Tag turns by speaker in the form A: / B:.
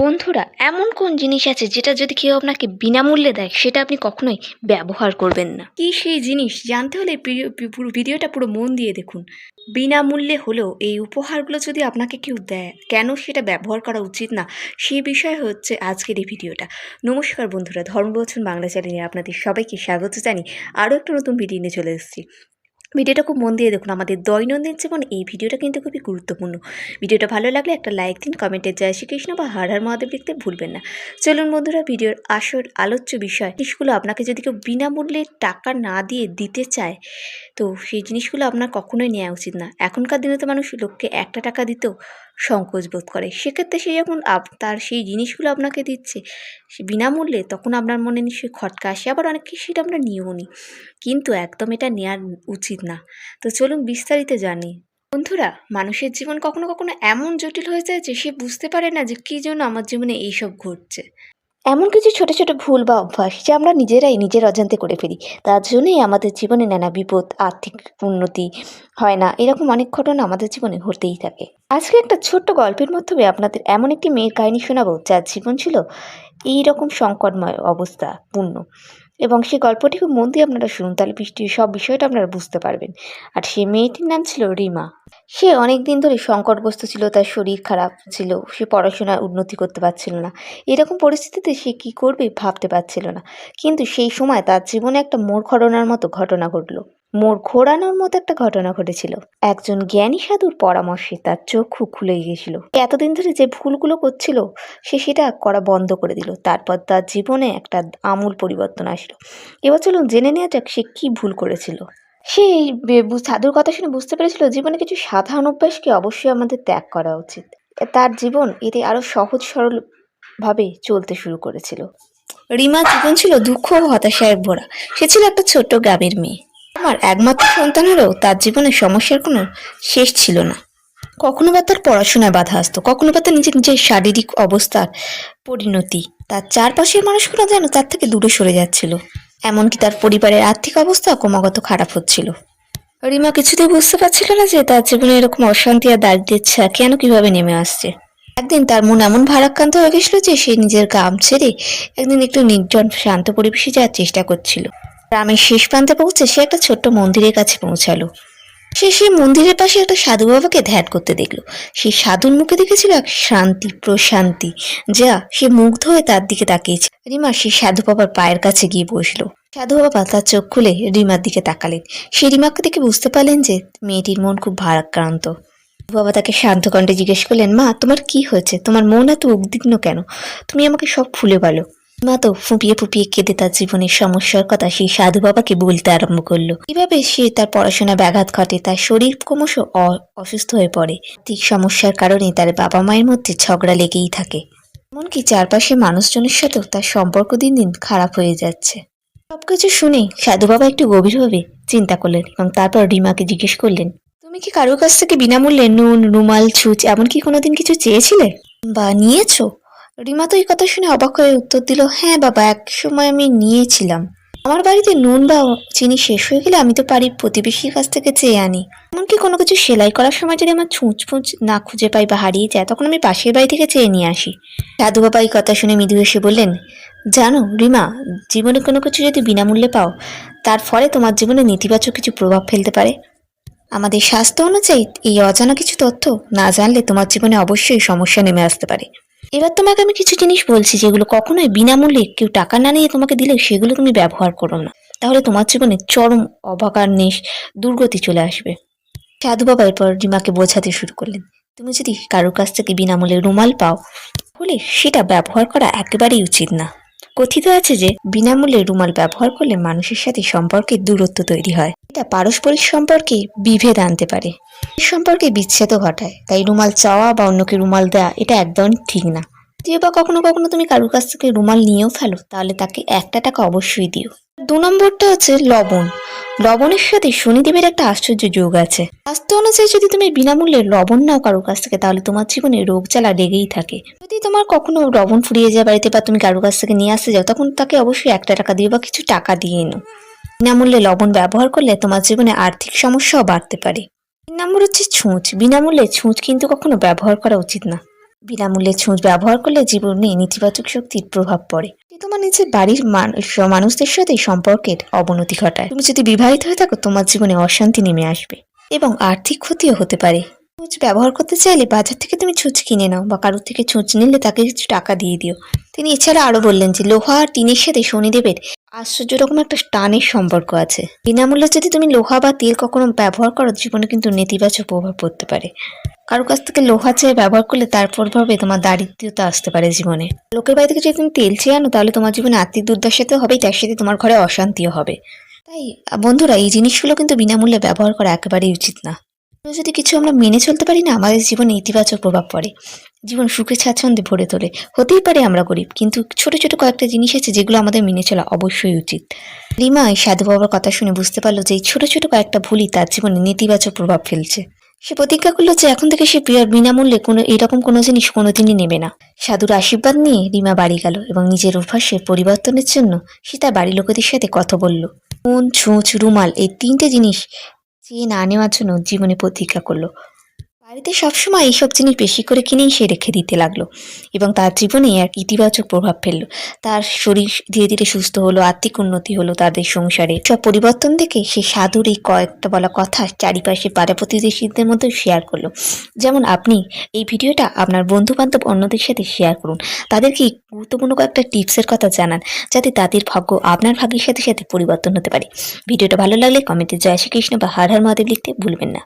A: বন্ধুরা, এমন কোন জিনিস আছে যেটা যদি কেউ আপনাকে বিনামূল্যে দেয়, সেটা আপনি কখনোই ব্যবহার করবেন না। কি সেই জিনিস? জানতে হলে ভিডিওটা পুরো মন দিয়ে দেখুন। বিনামূল্যে হলেও এই উপহারগুলো যদি আপনাকে কেউ দেয়, কেন সেটা ব্যবহার করা উচিত না? সেই বিষয় হচ্ছে আজকের এই ভিডিওটা। নমস্কার বন্ধুরা, ধর্মবচন বাংলা চ্যানেলে আপনাদের সবাইকে স্বাগত জানি আরও একটা নতুন ভিডিও নিয়ে চলে এসেছি। ভিডিওটা খুব মন দিয়ে দেখুন। আমাদের দৈনন্দিন জীবন এই ভিডিওটা কিন্তু খুবই গুরুত্বপূর্ণ। ভিডিওটা ভালো লাগলে একটা লাইক দিন কমেন্টে জয় শ্রীকৃষ্ণ বা হার হার মহাদেব লিখতে ভুলবেন না। চলুন বন্ধুরা, ভিডিওর আসল আলোচ্য বিষয়, জিনিসগুলো আপনাকে যদি কেউ বিনামূল্যে টাকা না দিয়ে দিতে চায়, তো সেই জিনিসগুলো আপনার কখনোই নেওয়া উচিত না। এখনকার দিনে তো মানুষ লোককে একটা টাকা দিতেও সংকোচ বোধ করে। সেক্ষেত্রে সে যখন তার সেই জিনিসগুলো আপনাকে দিচ্ছে বিনামূল্যে তখন আপনার মনে নিশ্চয়ই খটকা আসে, আবার অনেক কিছু সেটা আমরা নিয়েও নিই কিন্তু একদম এটা নেওয়ার উচিত না। তো চলুন বিস্তারিত জানি। বন্ধুরা, মানুষের জীবন কখনো কখনো এমন জটিল হয়ে যায় যে সে বুঝতে পারে না যে কী জন্য আমার জীবনে এইসব ঘটছে। এমন কিছু ছোট ছোট ভুল বা অভ্যাস যা আমরা নিজেরাই নিজের অজান্তে করে ফেলি। তার জন্যই আমাদের জীবনে নানা বিপদ, আর্থিক উন্নতি হয় না, এরকম অনেক ঘটনা আমাদের জীবনে ঘটতেই থাকে। আজকে একটা ছোট্ট গল্পের মাধ্যমে আপনাদের এমন একটি মেয়ের কাহিনী শোনাবো, যার জীবন ছিল এই রকম সংকটময় অবস্থা, পূর্ণ। এবং সেই গল্পটি খুব মন দিয়ে আপনারা শুনুন, তাহলে বৃষ্টির সব বিষয়টা আপনারা বুঝতে পারবেন। আর সেই মেয়েটির নাম ছিল রিমা। সে অনেক দিন ধরে সংকটগ্রস্ত ছিল, তার শরীর খারাপ ছিল, সে পড়াশোনার উন্নতি করতে পারছিল না। এরকম পরিস্থিতিতে সে কি করবে ভাবতে পারছিল না। কিন্তু সেই সময় তার জীবনে একটা মোড় ঘটনার মতো ঘটনা ঘটলো। মোড় ঘোরানোর মতো একটা ঘটনা ঘটেছিল। একজন জ্ঞানী সাধুর পরামর্শে তার চক্ষু খুলে গিয়েছিল। এতদিন ধরে যে ভুলগুলো করছিল সে সেটা করা বন্ধ করে দিল। তারপর তার জীবনে একটা আমূল পরিবর্তন আসলো। এবার চলুন জেনে নেওয়া যাক সে কী ভুল করেছিল। সে এই সাধুর কথা শুনে বুঝতে পেরেছিল জীবনে কিছু সাধারণ অভ্যাসকে অবশ্যই আমাদের ত্যাগ করা উচিত। তার জীবন এতে আরও সহজ সরলভাবে চলতে শুরু করেছিল। রিমার জীবন ছিল দুঃখ ও হতাশায় ভরা। সে ছিল একটা ছোট্ট গ্রামের মেয়ে। আমার একমাত্র সন্তানেরও তার জীবনে সমস্যার কোনো শেষ ছিল না। কখনো বা তার পড়াশোনায় বাধা আসতো, কখনো বা তার নিজের নিজের শারীরিক অবস্থার পরিণতি। তার চারপাশের মানুষগুলো যেন তার থেকে দূরে সরে যাচ্ছিল, এমনকি তার পরিবারের আর্থিক অবস্থা ক্রমাগত খারাপ হচ্ছিল। রিমা কিছুতেই বুঝতে পারছিল না যে তার জীবনে এরকম অশান্তি আর দারিদ্রের ছায়া কেন কীভাবে নেমে আসছে। একদিন তার মন এমন ভারাক্রান্ত হয়ে গেছিল যে সে নিজের গ্রাম ছেড়ে একদিন একটু নির্জন, শান্ত পরিবেশে যাওয়ার চেষ্টা করছিল। গ্রামের শেষ প্রান্তে পৌঁছে সে একটা ছোট্ট মন্দিরের কাছে পৌঁছালো। সে সেই মন্দিরের পাশে একটা সাধু বাবাকে ধ্যান করতে দেখল। সেই সাধুর মুখে দেখেছিল এক শান্তি, প্রশান্তি, যা সে মুগ্ধ হয়ে তার দিকে তাকিয়েছে। রিমা সেই সাধু বাবার পায়ের কাছে গিয়ে বসল। সাধু বাবা তার চোখ খুলে রিমার দিকে তাকালেন। সে রিমাকে দেখে বুঝতে পারলেন যে মেয়েটির মন খুব ভারাক্রান্ত। বাবা তাকে শান্ত কণ্ঠে জিজ্ঞেস করলেন, মা, তোমার কি হয়েছে? তোমার মন এত উদ্বিগ্ন কেন? তুমি আমাকে সব খুলে বলো মা তো ফুপিয়ে ফুপিয়ে কেঁদে তার জীবনের সমস্যার কথা সেই সাধু বাবাকে বলতে আরম্ভ করল। কীভাবে সে তার পড়াশোনা ব্যাঘাত ঘটে, তার শরীর ক্রমশ অসুস্থ হয়ে পড়ে। ঠিক সমস্যার কারণে তার বাবা মায়ের মধ্যে ঝগড়া লেগেই থাকে। এমনকি চারপাশে মানুষজনের সাথেও তার সম্পর্ক দিন দিন খারাপ হয়ে যাচ্ছে। সবকিছু শুনে সাধু বাবা একটু গভীরভাবে চিন্তা করলেন এবং তারপর রিমাকে জিজ্ঞেস করলেন, তুমি কি কারোর কাছ থেকে বিনামূল্যে নুন, রুমাল, ছুঁচ, এমনকি কোনোদিন কিছু চেয়েছিলে? বা নিয়েছো? রিমা তো এই কথা শুনে অবাক হয়ে উত্তর দিল হ্যাঁ বাবা, এক সময় আমি নিয়েছিলাম। আমার বাড়িতে নুন বা চিনি শেষ হয়ে গেলে আমি তো পারি, প্রতিবেশীর কাছ থেকে চেয়ে আনি। এমনকি কোনো কিছু সেলাই করার সময় যদি আমার ছুঁচ ফুঁচ না খুঁজে পাই বা হারিয়ে যায়, তখন আমি পাশের বাড়ি থেকে চেয়ে নিয়ে আসি। দাদু বাবা এই কথা শুনে মৃদু এসে বললেন, জানো রিমা, জীবনে কোনো কিছু যদি বিনামূল্যে পাও, তার ফলে তোমার জীবনে নেতিবাচক কিছু প্রভাব ফেলতে পারে। আমাদের স্বাস্থ্য অনুযায়ী এই অজানা কিছু তথ্য না জানলে তোমার জীবনে অবশ্যই সমস্যা নেমে আসতে পারে। এবার তোমাকে আমি কিছু জিনিস বলছি যেগুলো কখনোই বিনামূল্যে কেউ টাকা না নিয়ে তোমাকে দিলে সেগুলো তুমি ব্যবহার করো না। তাহলে তোমার জীবনে চরম নেশ দুর্গতি চলে আসবে। সাধু বাবা এরপর রিমাকে বোঝাতে শুরু করলেন, তুমি যদি কারোর কাছ থেকে বিনামূল্যে রুমাল পাও, তাহলে সেটা ব্যবহার করা একেবারেই উচিত না। কথিত আছে যে, বিনামূল্যে রুমাল ব্যবহার করলে মানুষের সাথে সম্পর্কের দূরত্ব তৈরি হয়। এটা পারস্পরিক সম্পর্কে বিভেদ আনতে পারে। সম্পর্কে বিচ্ছেদও ঘটায়। তাই রুমাল চাওয়া বা অন্যকে রুমাল দেওয়া এটা একদম ঠিক না। যদিও বা কখনো কখনো তুমি কারুর কাছ থেকে রুমাল নিয়েও ফেলো, তাহলে তাকে একটা টাকা অবশ্যই দিও। দু নম্বরটা হচ্ছে লবণ। লবণের সাথে শনিদেবের একটা আশ্চর্য যোগ আছে। স্বাস্থ্য অনুযায়ী যদি তুমি বিনামূল্যে লবণ নাও কারোর কাছ থেকে, তাহলে তোমার জীবনে রোগ জ্বালা লেগেই থাকে। যদি তোমার কখনো লবণ ফুরিয়ে যায় বাড়িতে বা তুমি কারোর কাছ থেকে নিয়ে আসতে যাও, তখন তাকে অবশ্যই একটা টাকা দিও বা কিছু টাকা দিয়ে এনো বিনামূল্যে লবণ ব্যবহার করলে তোমার জীবনে আর্থিক সমস্যাও বাড়তে পারে। তিন নম্বর হচ্ছে ছুঁচ। বিনামূল্যে ছুঁচ কিন্তু কখনো ব্যবহার করা উচিত না। বিনামূল্যে ছুঁচ ব্যবহার করলে জীবনে নেতিবাচক শক্তির প্রভাব পড়ে। তোমার নিজের বাড়ির মানুষদের সাথে সম্পর্কের অবনতি ঘটায়। তুমি যদি বিবাহিত হয়ে থাকো, তোমার জীবনে অশান্তি নেমে আসবে এবং আর্থিক ক্ষতিও হতে পারে। ছুঁচ ব্যবহার করতে চাইলে বাজার থেকে তুমি ছুঁচ কিনে নাও বা কারোর থেকে ছুঁচ নিলে তাকে কিছু টাকা দিয়ে দিও। তিনি এছাড়া আরও বললেন যে, লোহা আর টিনের সাথে শনিদেবের আশ্চর্য রকম একটা টানের সম্পর্ক আছে। বিনামূল্যে যদি তুমি লোহা বা তেল কখনো ব্যবহার করো, জীবনে কিন্তু নেতিবাচক প্রভাব পড়তে পারে। কারও কাছ থেকে লোহা চেয়ে ব্যবহার করলে তার প্রভাবে তোমার দারিদ্রতা আসতে পারে জীবনে। লোকের বাড়ি থেকে যদি তুমি তেল চেয়ে আনো, তাহলে তোমার জীবনে আর্থিক দুর্দশা তো হবেই, তার সাথে তোমার ঘরে অশান্তিও হবে। তাই বন্ধুরা, এই জিনিসগুলো কিন্তু বিনামূল্যে ব্যবহার করা একেবারেই উচিত না। যদি কিছু আমরা মেনে চলতে পারি না, আমাদের জীবনে ইতিবাচক প্রভাব পড়ে। জীবন সুখে স্বাচ্ছন্দ্যে ভরে তোলে। হতেই পারে আমরা গরিব, কিন্তু ছোট ছোট কয়েকটা জিনিস আছে যেগুলো আমাদের মেনে চলা অবশ্যই উচিত। রিমা, এই সাধু বাবার কথা শুনে বুঝতে পারল যে এই ছোট ছোট কয়েকটা ভুলই তার জীবনে নেতিবাচক প্রভাব ফেলছে। সে প্রতিজ্ঞা করল যে এখন থেকে সে বিনামূল্যে কোনো, এরকম কোনো জিনিস কোনোদিনই নেবে না। সাধুর আশীর্বাদ নিয়ে রিমা বাড়ি গেল এবং নিজের অভ্যাসের পরিবর্তনের জন্য সে তার বাড়ির লোকেদের সাথে কথা বলল। মন ছুঁচ রুমাল, এই তিনটে জিনিস চেয়ে না নেওয়ার জন্য জীবনে প্রতিজ্ঞা করল। বাড়িতে সবসময় এইসব জিনিস বেশি করে কিনেই সে রেখে দিতে লাগল এবং তার জীবনে এক ইতিবাচক প্রভাব ফেলল। তার শরীর ধীরে ধীরে সুস্থ হলো, আর্থিক উন্নতি হলো তাদের সংসারে। সব পরিবর্তন দেখে সে সাধুর এই কয়েকটা বলা কথা চারিপাশে পাড়া প্রতিবেশীদের মধ্যে শেয়ার করল। যেমন আপনি এই ভিডিওটা আপনার বন্ধু বান্ধব অন্যদের সাথে শেয়ার করুন। তাদেরকে গুরুত্বপূর্ণ কয়েকটা টিপসের কথা জানান, যাতে তাদের ভাগ্য আপনার ভাগ্যের সাথে সাথে পরিবর্তন হতে পারে। ভিডিওটা ভালো লাগলে কমেন্টে জয় শ্রীকৃষ্ণ বা হার হার মহাদেব লিখতে ভুলবেন না।